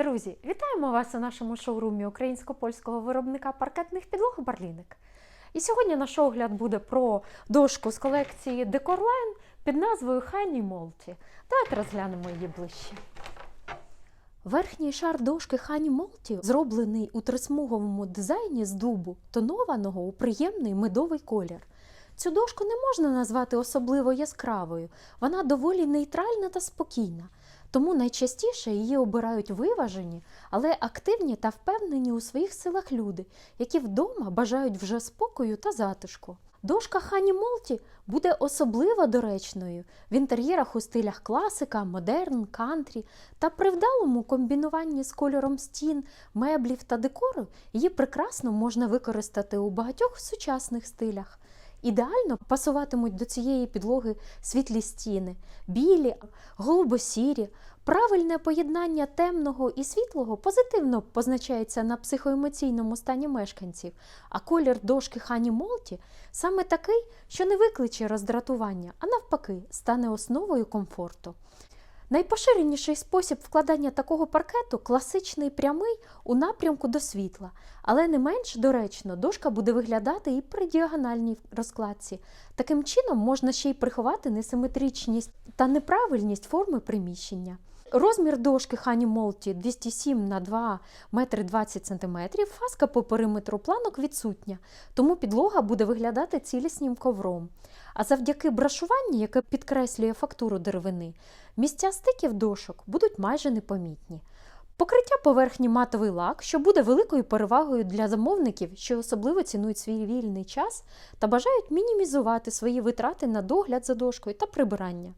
Друзі, вітаємо вас у нашому шоурумі українсько-польського виробника паркетних підлог Барліник. І сьогодні наш огляд буде про дошку з колекції Decorline під назвою Honey Multi. Давайте розглянемо її ближче. Верхній шар дошки Honey Multi зроблений у трисмуговому дизайні з дубу, тонованого у приємний медовий колір. Цю дошку не можна назвати особливо яскравою, вона доволі нейтральна та спокійна. Тому найчастіше її обирають виважені, але активні та впевнені у своїх силах люди, які вдома бажають вже спокою та затишку. Дошка Хані Молті буде особливо доречною в інтер'єрах у стилях класика, модерн, кантрі та при вдалому комбінуванні з кольором стін, меблів та декору її прекрасно можна використати у багатьох сучасних стилях. Ідеально пасуватимуть до цієї підлоги світлі стіни, білі, голубосірі. Правильне поєднання темного і світлого позитивно позначається на психоемоційному стані мешканців, а колір дошки Хані Молті саме такий, що не викличе роздратування, а навпаки, стане основою комфорту. Найпоширеніший спосіб вкладання такого паркету класичний прямий у напрямку до світла, але не менш доречно дошка буде виглядати і при діагональній розкладці. Таким чином можна ще й приховати несиметричність та неправильність форми приміщення. Розмір дошки Хані Молті 207 на 2 метри 20 см, фаска по периметру планок відсутня, тому підлога буде виглядати ціліснім ковром. А завдяки брашуванню, яке підкреслює фактуру деревини, місця стиків дошок будуть майже непомітні. Покриття поверхні матовий лак, що буде великою перевагою для замовників, що особливо цінують свій вільний час та бажають мінімізувати свої витрати на догляд за дошкою та прибирання.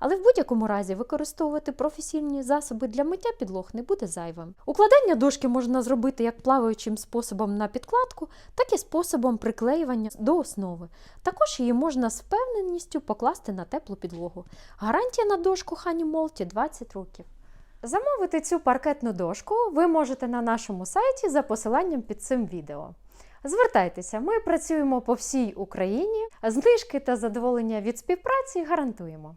Але в будь-якому разі використовувати професійні засоби для миття підлог не буде зайвим. Укладання дошки можна зробити як плаваючим способом на підкладку, так і способом приклеювання до основи. Також її можна з впевненістю покласти на теплу підлогу. Гарантія на дошку Хані Молті 20 років. Замовити цю паркетну дошку ви можете на нашому сайті за посиланням під цим відео. Звертайтеся, ми працюємо по всій Україні, знижки та задоволення від співпраці гарантуємо.